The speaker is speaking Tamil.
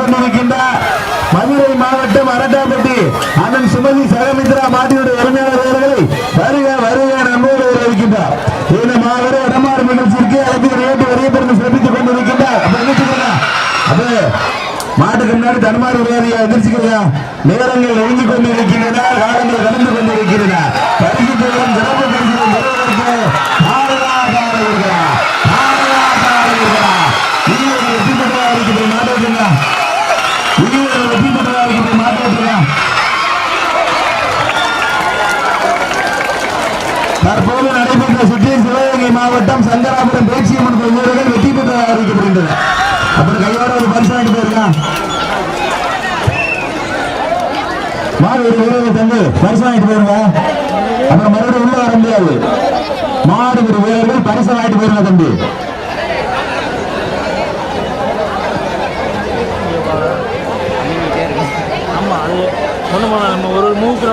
கொண்டிருக்கின்றார் மதுரை மாவட்டம் அரட்டாப்பட்டி அண்ணன் சுமதி சகமித்ரா உரிமையாளர் வருக வருக நம்மோடு இருக்கின்றார் இந்த மாவட்ட வடமாறு நிகழ்ச்சிக்கு அழைத்து நேற்று வரைய பெருந்து சிறப்பித்துக் கொண்டிருக்கின்றார். அது மாட்டுக்கு முன்னாடி தடுமாறு விளையாடியா எதிர்ச்சிக்கையா நேரங்கள் நெருங்கி கொண்டிருக்கின்றன காலங்கள் கடந்து கொண்டிருக்கின்றன. தற்போது நடைபெற்ற சுற்றில் சிவகங்கை மாவட்டம் சங்கராபுரம் பேச்சியம்மன் வீரர்கள் வெற்றி பெற்று அறிவிக்கப்படுகின்றனர் அப்புறம் கையோட ஒரு பரிசு வாங்கிட்டு போயிருக்கான். மாடு ஒரு தந்து பரிசு வாங்கிட்டு போயிருங்க. அப்புறம் மறுபடியும் உள்ள வர முடியாது. மாடு ஒரு வீரர்கள் பரிசு வாங்கிட்டு போயிருங்க தம்பி. ஆமாம் அது நம்ம ஒரு மூக்கிற